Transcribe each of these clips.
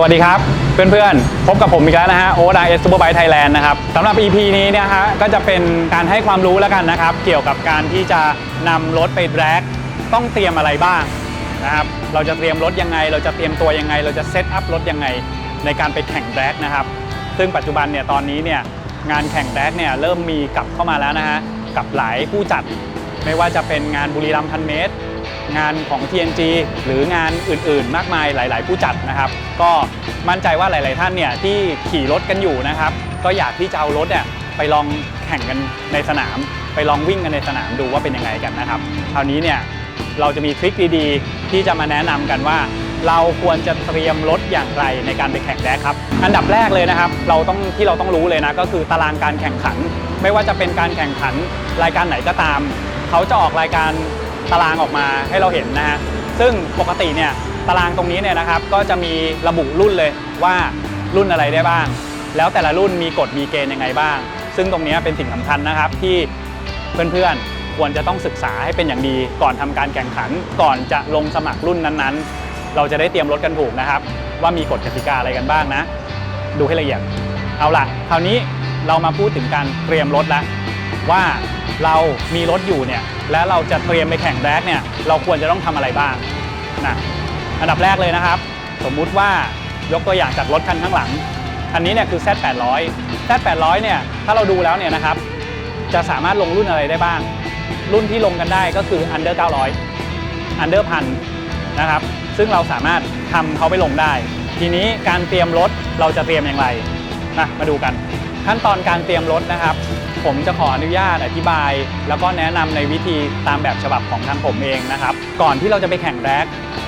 สวัสดีครับ เพื่อนๆ พบกับผมอีกแล้วนะฮะโอ๊ตไอเอสซูเปอร์ไบค์ไทยแลนด์นะครับสำหรับ EP นี้เนี่ยฮะก็จะเป็นการให้ความรู้แล้วกันนะครับ เกี่ยวกับการที่จะนำรถไปแดรกต้องเตรียมอะไรบ้างนะครับเราจะเตรียมรถยังไง เราจะเตรียมตัวยังไง เราจะเซตอัพรถยังไงในการไปแข่งแดรกนะครับ ซึ่งปัจจุบันเนี่ยตอนนี้เนี่ยงานแข่งแดรกเนี่ยเริ่มมีกลับเข้ามาแล้วนะฮะกับหลายผู้จัดไม่ว่าจะเป็นงานบุรีรัมย์พันเมตร งานของ TNG หรืองานอื่นๆ มากมายหลาย ๆ ผู้จัดนะครับ ก็มั่นใจว่าหลาย ๆ ท่านเนี่ยที่ขี่รถกันอยู่นะครับ ก็อยากที่จะเอารถเนี่ยไปลองแข่งกันในสนาม ไปลองวิ่งกันในสนามดูว่าเป็นยังไงกันนะครับคราวนี้เนี่ยเราจะมีทริคดีๆ ที่จะมาแนะนำกันว่า เราควรจะเตรียมรถอย่างไรในการไปแข่งแดกครับ อันดับแรกเลยนะครับ เราต้องที่เราต้องรู้เลยนะก็คือตารางการแข่งขัน ไม่ว่าจะเป็นการแข่งขันรายการไหนก็ตาม เขาจะออกรายการ ตารางออกมาให้เราเห็นนะฮะซึ่งปกติเนี่ยตารางตรงนี้เนี่ยนะครับก็จะมีระบุรุ่นเลยว่ารุ่นอะไรได้บ้าง แล้วแต่ละรุ่นมีกฎมีเกณฑ์ยังไงบ้าง ซึ่งตรงนี้เป็นสิ่งสำคัญนะครับที่เพื่อนๆควรจะต้องศึกษาให้เป็นอย่างดี ก่อนทำการแข่งขันก่อนจะลงสมัครรุ่นนั้นๆ เราจะได้เตรียมรถกันถูกนะครับ ว่ามีกฎกติกาอะไรกันบ้างนะ ดูให้ละเอียดเอาล่ะคราวนี้เรามาพูดถึงการเตรียมรถแล้ว ว่าเรามีรถอยู่เนี่ยแล้วเราจะเตรียมไปแข่งแดกเนี่ยเราควรจะต้องทำอะไรบ้างนะอันดับแรกเลยนะครับ สมมุติว่ายกตัวอย่างจากรถคันข้างหลังคันนี้เนี่ยคือ Z800 Z800 เนี่ยถ้าเราดูแล้วเนี่ยนะครับ จะสามารถลงรุ่นอะไรได้บ้าง รุ่นที่ลงกันได้ก็คือ under 900 under พันนะครับ ซึ่งเราสามารถทำเขาไปลงได้ ทีนี้การเตรียมรถเราจะเตรียมอย่างไรนะมาดูกัน ขั้นตอนการเตรียมรถนะครับ ผมจะขออนุญาตอธิบาย แล้วก็แนะนำในวิธีตามแบบฉบับของทางผมเองนะครับ ก่อนที่เราจะไปแข่งแร็ก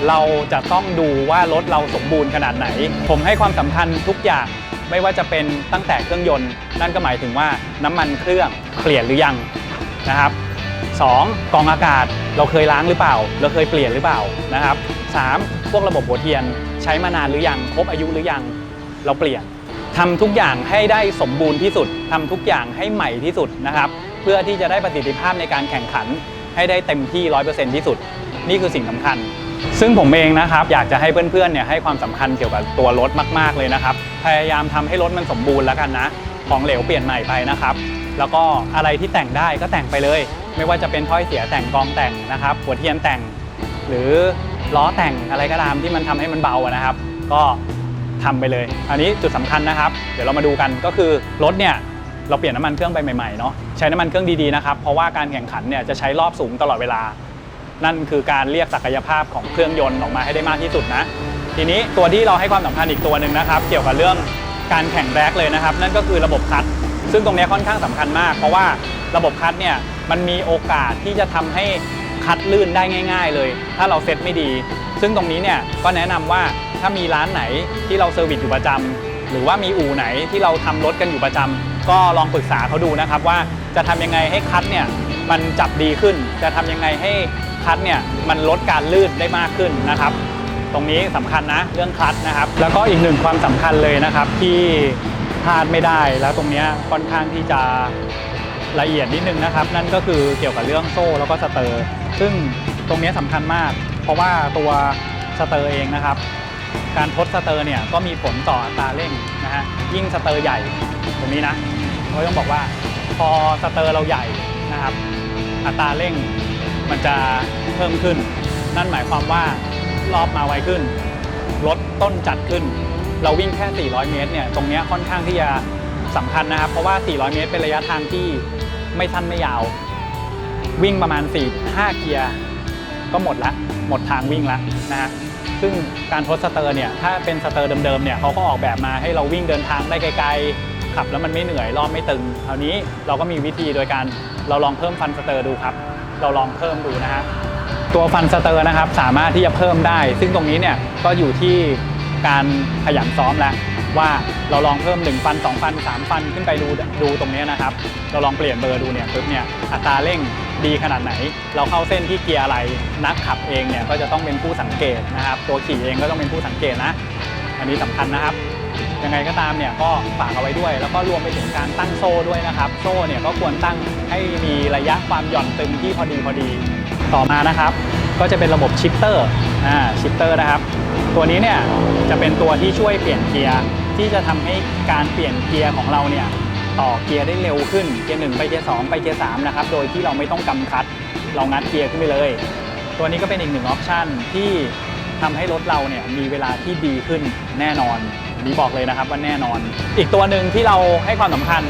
เราจะต้องดูว่ารถเราสมบูรณ์ขนาดไหน ผมให้ความสำคัญทุกอย่างไม่ว่าจะเป็นตั้งแต่เครื่องยนต์ นั่นก็หมายถึงว่าน้ำมันเครื่องเปลี่ยนหรือยังนะครับ 2. กองอากาศเราเคยล้างหรือเปล่า เราเคยเปลี่ยนหรือเปล่านะครับ 3. พวกระบบหัวเทียนใช้มานานหรือยัง ครบอายุหรือยัง เราเปลี่ยน ทำทุกอย่างให้ได้สมบูรณ์ที่สุดทำทุกอย่างให้ใหม่ที่สุดนะครับ เพื่อที่จะได้ประสิทธิภาพในการแข่งขัน ให้ได้เต็มที่ 100%ที่สุด นี่คือสิ่งสำคัญ ซึ่งผมเองนะครับ อยากจะให้เพื่อนๆเนี่ยให้ความสำคัญเกี่ยวกับตัวรถมากๆเลยนะครับ พยายามทำให้รถมันสมบูรณ์แล้วกันนะ ของเหลวเปลี่ยนใหม่ไปนะครับ แล้วก็อะไรที่แต่งได้ก็แต่งไปเลย ไม่ว่าจะเป็นถ้อยเสียแต่งกองแต่งนะครับ หัวเทียนแต่ง หรือล้อแต่งอะไรก็ตามที่มันทำให้มันเบานะครับ ก็ ทำไปเลย อันนี้จุดสำคัญนะครับ เดี๋ยวเรามาดูกันก็คือรถเนี่ยเราเปลี่ยนน้ำมันเครื่องไปใหม่ๆเนาะใช้น้ำมันเครื่องดีๆนะครับเพราะว่าการแข่งขันเนี่ยจะใช้รอบสูงตลอดเวลา นั่นคือการเรียกศักยภาพของเครื่องยนต์ออกมาให้ได้มากที่สุดนะ ทีนี้ตัวที่เราให้ความสำคัญอีกตัวหนึ่งนะครับ เกี่ยวกับเรื่องการแข่งแรกเลยนะครับ นั่นก็คือระบบคัดซึ่งตรงนี้ค่อนข้างสำคัญมาก เพราะว่าระบบคัดเนี่ยมันมีโอกาสที่จะทำให้ คัดลื่นได้ง่าย ๆ เลย ถ้าเราเซตไม่ดี ซึ่งตรงนี้เนี่ยก็แนะนำว่าถ้ามีร้านไหนที่เราเซอร์วิสอยู่ประจำหรือว่ามีอู่ไหนที่เราทำรถกันอยู่ประจำก็ลองปรึกษาเขาดูนะครับว่าจะทำยังไงให้คัดเนี่ยมันจับดีขึ้น จะทำยังไงให้คัดเนี่ยมันลดการลื่นได้มากขึ้นนะครับ ตรงนี้สำคัญนะเรื่องคัตนะครับ แล้วก็อีกหนึ่งความสำคัญเลยนะครับที่พลาดไม่ได้แล้วตรงเนี้ยค่อนข้างที่จะละเอียดนิดนึงนะครับ นั่นก็คือเกี่ยวกับเรื่องโซ่แล้วก็สเตอร์ ซึ่งตรงนี้สำคัญมาก เพราะว่าตัวสเตอร์เองนะครับ การทดสเตอร์เนี่ยก็มีผลต่ออัตราเร่งนะฮะยิ่งสเตอร์ใหญ่ตรงนี้นะเราต้องบอกว่าพอสเตอร์เราใหญ่นะครับ อัตราเร่งมันจะเพิ่มขึ้น นั่นหมายความว่ารอบมาไวขึ้นรถต้นจัดขึ้น เราวิ่งแค่ 400 เมตรเนี่ยตรงนี้ค่อนข้างที่จะสำคัญนะครับ เพราะว่า 400 เมตรเป็นระยะทางที่ไม่สั้นไม่ยาว วิ่งประมาณ 4 5 เกียร์ ก็หมดละ หมดทางวิ่งละนะฮะซึ่งการทดสเตอร์เนี่ยถ้าเป็นสเตอร์เดิมๆเนี่ยเขาก็ออกแบบมาให้เราวิ่งเดินทางได้ไกลๆ ขับแล้วมันไม่เหนื่อยรอบไม่ตึงคราวนี้เราก็มีวิธีโดยการเราลองเพิ่มฟันสเตอร์ดูครับ เราลองเพิ่มดูนะฮะตัวฟันสเตอร์นะครับสามารถที่จะเพิ่มได้ ซึ่งตรงนี้เนี่ยก็อยู่ที่การขยันซ้อมแล้ว ว่าเราลองเพิ่ม1ฟัน2ฟัน3ฟันขึ้นไปดูดูตรงนี้นะครับ เราลองเปลี่ยนเบอร์ดูเนี่ยปุ๊บเนี่ยอัตราเร่งดีขนาดไหน เราเข้าเส้นที่เกียร์อะไรนักขับเองเนี่ยก็จะต้องเป็นผู้สังเกตนะครับ ตัวขี่เองก็ต้องเป็นผู้สังเกตนะ อันนี้สำคัญนะครับยังไงก็ตามเนี่ยก็ฝากเอาไว้ด้วย แล้วก็รวมไปถึงการตั้งโซ่ด้วยนะครับ โซ่เนี่ยก็ควรตั้งให้มีระยะความหย่อนตึงที่พอดีพอดีต่อมานะครับ ก็จะเป็นระบบชิปเตอร์อ่าชิปเตอร์นะครับ ตัวนี้เนี่ยจะเป็นตัวที่ช่วยเปลี่ยนเกียร์ ที่จะทำให้การเปลี่ยนเกียร์ของเราเนี่ยต่อเกียร์ได้เร็วขึ้นเกียร์หนึ่งไปเกียร์สองไปเกียร์สามนะครับโดยที่เราไม่ต้องกำคัดเรางัดเกียร์ขึ้นไปเลย ตัวนี้ก็เป็นอีกหนึ่งออปชันที่ทำให้รถเราเนี่ยมีเวลาที่ดีขึ้นแน่นอนนี้บอกเลยนะครับว่าแน่นอน อีกตัวหนึ่งที่เราให้ความสำคัญ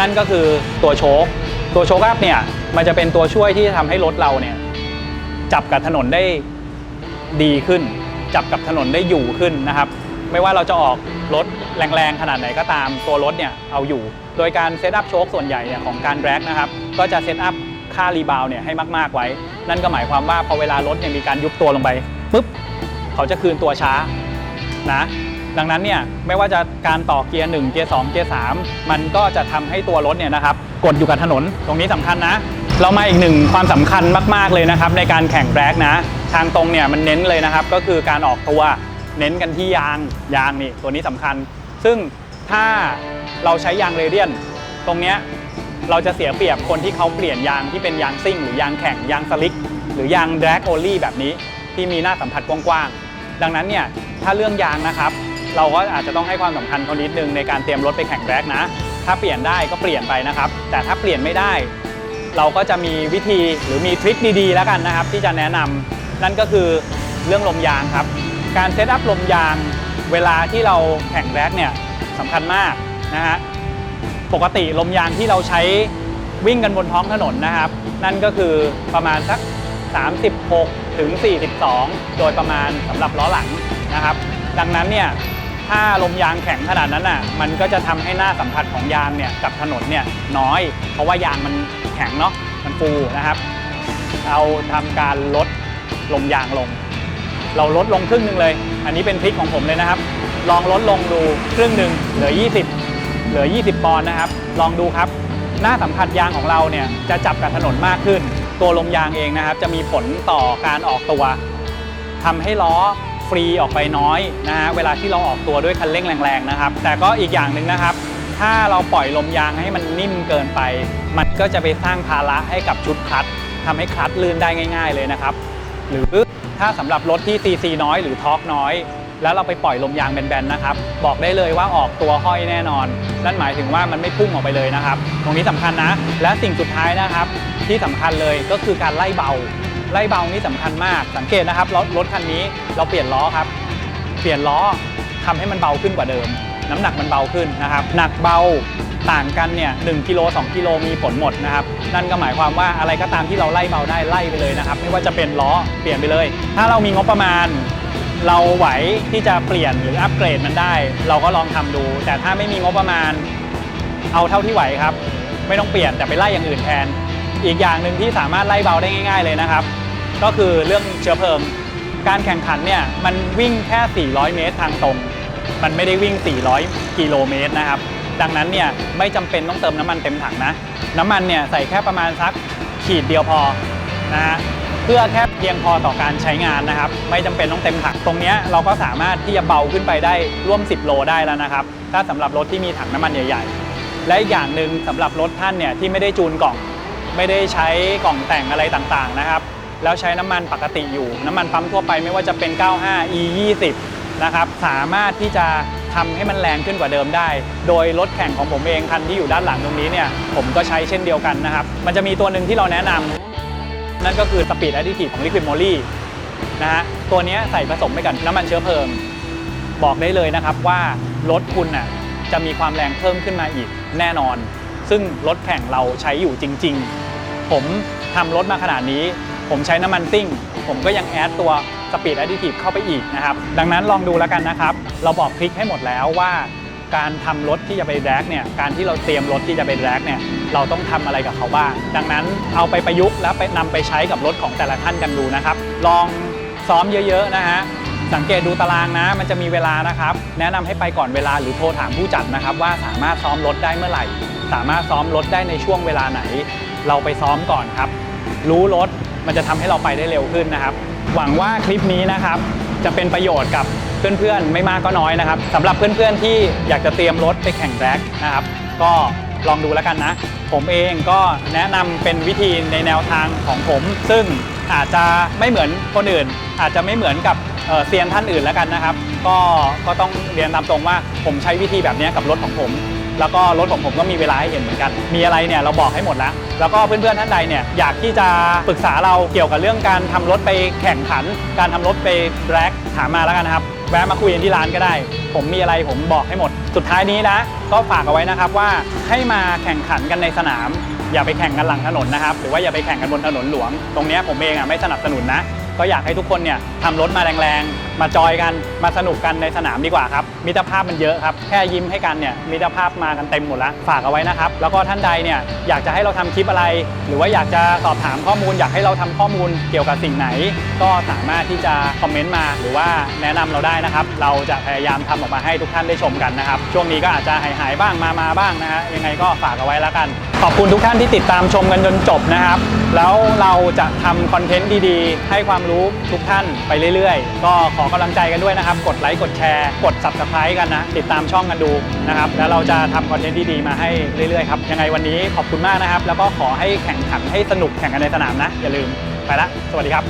นั่นก็คือตัวโชคตัวโชคอัพเนี่ยมันจะเป็นตัวช่วยที่จะทำให้รถเราเนี่ยจับกับถนนได้ดีขึ้น จับกับถนนได้อยู่ขึ้นนะครับ ไม่ว่าเราจะออกรถแรงๆ ขนาดไหนก็ตามตัวรถเนี่ยเอาอยู่ โดยการเซตอัพโชคส่วนใหญ่เนี่ยของการแบร็กนะครับก็จะเซตอัพค่ารีบาวเนี่ยให้มากๆไว้ นั่นก็หมายความว่าพอเวลารถเนี่ยมีการยุบตัวลงไปปุ๊บเขาจะคืนตัวช้านะดังนั้นเนี่ยไม่ว่าจะการต่อเกียร์ 1 เกียร์ 2 เกียร์ 3 มันก็จะทำให้ตัวรถเนี่ยนะครับกดอยู่กับถนนตรงนี้สำคัญนะ เรามาอีกหนึ่งความสำคัญมาก ๆเลยนะครับในการแข่งแบร็กนะ ทางตรงเนี่ยมันเน้นเลยนะครับก็คือการออกตัว เน้นกันที่ยางยางนี่ตัวนี้สำคัญ ซึ่งถ้าเราใช้ยางเรเดียน ตรงเนี้ยเราจะเสียเปรียบคนที่เขาเปลี่ยนยางที่เป็นยางซิ่ง หรือยางแข่งยางสลิกหรือยางแดกโอลี่แบบนี้ที่มีหน้าสัมผัสกว้างๆดังนั้นเนี่ยถ้าเรื่องยางนะครับเราก็อาจจะต้องให้ความสำคัญเขานิดนึงในการเตรียมรถไปแข่งแร็กนะ ถ้าเปลี่ยนได้ก็เปลี่ยนไปนะครับ แต่ถ้าเปลี่ยนไม่ได้ เราก็จะมีวิธีหรือมีทริคดีๆ แล้วกันนะครับ ที่จะแนะนำนั่นก็คือเรื่องลมยางครับ การเซตอัพลมยางเวลาที่เราแข่งแร็กเนี่ยสำคัญมากนะฮะปกติลมยางที่เราใช้วิ่งกันบนท้องถนนนะครับ นั่นก็คือประมาณสัก 36 ถึง 42 โดยประมาณสำหรับล้อหลังนะครับ ดังนั้นเนี่ยถ้าลมยางแข็งขนาดนั้นน่ะมันก็จะทำให้หน้าสัมผัสของยางเนี่ยกับถนนเนี่ยน้อย เพราะว่ายางมันแข็งเนาะมันฟูนะครับ เราทำการลดลมยางลง เราลดลงครึ่งหนึ่งเลย อันนี้เป็นทริคของผมเลยนะครับ ลองลดลงดูครึ่งหนึ่งเหลือ 20 เหลือ 20 ปอนด์นะครับ ลองดูครับ หน้าสัมผัสยางของเราเนี่ยจะจับกับถนนมากขึ้น ตัวลมยางเองนะครับ จะมีผลต่อการออกตัวทำให้ล้อฟรีออกไปน้อยนะฮะเวลาที่เราออกตัวด้วยคันเร่งแรงๆนะครับ แต่ก็อีกอย่างหนึ่งนะครับ ถ้าเราปล่อยลมยางให้มันนิ่มเกินไป มันก็จะไปสร้างภาระให้กับชุดคลัตช์ทำให้คลัตช์ลื่นได้ง่าย ๆเลยนะครับ หรือ ถ้าสำหรับรถที่ซีซีน้อยหรือทอร์กน้อย แล้วเราไปปล่อยลมยางแบนๆนะครับ บอกได้เลยว่าออกตัวห้อยแน่นอน นั่นหมายถึงว่ามันไม่พุ่งออกไปเลยนะครับ ตรงนี้สำคัญนะ และสิ่งสุดท้ายนะครับ ที่สำคัญเลยก็คือการไล่เบา ไล่เบานี่สำคัญมาก สังเกตนะครับรถรถคันนี้เราเปลี่ยนล้อครับ เปลี่ยนล้อทำให้มันเบาขึ้นกว่าเดิม น้ำหนักมันเบาขึ้นนะครับหนักเบาต่างกันเนี่ยหกิโล2กิโลมีผลหมดนะครับนั่นก็หมายความว่าอะไรก็ตามที่เราไล่เบาได้ไล่ไปเลยนะครับ ไม่ว่าจะเป็นล้อเปลี่ยนไปเลย ถ้าเรามีงบประมาณ เราไหวที่จะเปลี่ยนหรืออัปเกรดมันได้ เราก็ลองทำดู แต่ถ้าไม่มีงบประมาณ เอาเท่าที่ไหวครับ ไม่ต้องเปลี่ยนแต่ไปไล่อย่างอื่นแทน อีกอย่างหนึ่งที่สามารถไล่เบาได้ง่าย ๆเลยนะครับ ก็คือเรื่องเชื้อเพลิงการแข่งขันเนี่ยมันวิ่งแค่ 400 เมตรทางตรง มันไม่ได้วิ่ง 400 กิโลเมตรนะครับ ดังนั้นเนี่ยไม่จำเป็นต้องเติมน้ำมันเต็มถังนะ น้ำมันเนี่ยใส่แค่ประมาณสักขีดเดียวพอนะฮะเพื่อแค่เพียงพอต่อการใช้งานนะครับ ไม่จำเป็นต้องเต็มถังตรงนี้เราก็สามารถที่จะเบาขึ้นไปได้ร่วม 10 โลได้แล้วนะครับ ถ้าสำหรับรถที่มีถังน้ำมันใหญ่ๆ และอีกอย่างหนึ่งสำหรับรถท่านเนี่ยที่ไม่ได้จูนกล่อง ไม่ได้ใช้กล่องแต่งอะไรต่างๆนะครับ แล้วใช้น้ำมันปกติอยู่ น้ำมันปั๊มทั่วไปไม่ว่าจะเป็น 95 e 20 นะครับสามารถที่จะทำให้มันแรงขึ้นกว่าเดิมได้ โดยรถแข่งของผมเองคันที่อยู่ด้านหลังตรงนี้เนี่ยผมก็ใช้เช่นเดียวกันนะครับ มันจะมีตัวหนึ่งที่เราแนะนำนั่นก็คือสปีดแอดดิทีฟของ Liquid Moly นะฮะตัวนี้ใส่ผสมไปกับน้ำมันเชื้อเพลิง บอกได้เลยนะครับว่ารถคุณน่ะจะมีความแรงเพิ่มขึ้นมาอีกแน่นอน ซึ่งรถแข่งเราใช้อยู่จริง ๆ ผมทำรถมาขนาดนี้ ผมใช้น้ำมันซิ่ง ผมก็ยังแอดตัว สปีดแอดดิทีฟเข้าไปอีกนะครับ ดังนั้นลองดูแล้วกันนะครับ เราบอกคลิกให้หมดแล้วว่า การทำรถที่จะไปแรกเนี่ยการที่เราเตรียมรถที่จะไปแรกเนี่ยเราต้องทำอะไรกับเขาบ้าง ดังนั้นเอาไปประยุกต์แล้วไปนำไปใช้กับรถของแต่ละท่านกันดูนะครับ ลองซ้อมเยอะๆนะฮะสังเกตดูตารางนะ มันจะมีเวลานะครับ แนะนำให้ไปก่อนเวลาหรือโทรถามผู้จัดนะครับ ว่าสามารถซ้อมรถได้เมื่อไหร่ สามารถซ้อมรถได้ในช่วงเวลาไหน เราไปซ้อมก่อนครับ รู้รถมันจะทำให้เราไปได้เร็วขึ้นนะครับ หวังว่าคลิปนี้นะครับ จะเป็นประโยชน์กับเพื่อนๆ ไม่มากก็น้อยนะครับสำหรับเพื่อนๆที่อยากจะเตรียมรถไปแข่งแร็กนะครับ ก็ลองดูแล้วกันนะ ผมเองก็แนะนำเป็นวิธีในแนวทางของผม ซึ่งอาจจะไม่เหมือนคนอื่น อาจจะไม่เหมือนกับเซียนท่านอื่นแล้วกันนะครับ ก็ก็ต้องเรียนตามตรงว่าผมใช้วิธีแบบนี้กับรถของผม แล้วก็รถของผมก็มีเวลาให้เห็นเหมือนกัน มีอะไรเนี่ยเราบอกให้หมดแล้ว แล้วก็เพื่อนๆท่านใดเนี่ยอยากที่จะปรึกษาเราเกี่ยวกับเรื่องการทำรถไปแข่งขัน การทำรถไปแร็กถามมาแล้วกันครับแวะมาคุยกันที่ร้านก็ได้ ผมมีอะไรผมบอกให้หมด สุดท้ายนี้นะ ก็ฝากเอาไว้นะครับว่าให้มาแข่งขันกันในสนาม อย่าไปแข่งกันหลังถนนนะครับ หรือว่าอย่าไปแข่งกันบนถนนหลวง ตรงนี้ผมเองอะไม่สนับสนุนนะ ก็อยากให้ทุกคนเนี่ยทำรถมาแรงๆ มาจอยกันมาสนุกกันในสนามดีกว่าครับ มิตรภาพมันเยอะครับ แค่ยิ้มให้กันเนี่ยมิตรภาพมากันเต็มหมดแล้วฝากเอาไว้นะครับ แล้วก็ท่านใดเนี่ยอยากจะให้เราทำคลิปอะไร หรือว่าอยากจะสอบถามข้อมูล อยากให้เราทำข้อมูลเกี่ยวกับสิ่งไหน ก็สามารถที่จะคอมเมนต์มา หรือว่าแนะนำเราได้นะครับ เราจะพยายามทำออกมาให้ทุกท่านได้ชมกันนะครับ ช่วงนี้ก็อาจจะหายหายๆบ้างมามาบ้างนะฮะยังไงก็ฝากเอาไว้แล้วกัน ขอบคุณทุกท่านที่ติดตามชมกันจนจบนะครับ แล้วเราจะทำคอนเทนต์ดีๆ ให้ความรู้ทุกท่านไปเรื่อยๆ ก็ขอกำลังใจกันด้วยนะครับ กดไลค์กดแชร์กด subscribe กันนะ ติดตามช่องกันดูนะครับ แล้วเราจะทำคอนเทนต์ดีๆมาให้เรื่อยๆครับยังไงวันนี้ขอบคุณมากนะครับ แล้วก็ขอให้แข่งขันให้สนุกแข่งกันในสนามนะ อย่าลืมไปละสวัสดีครับ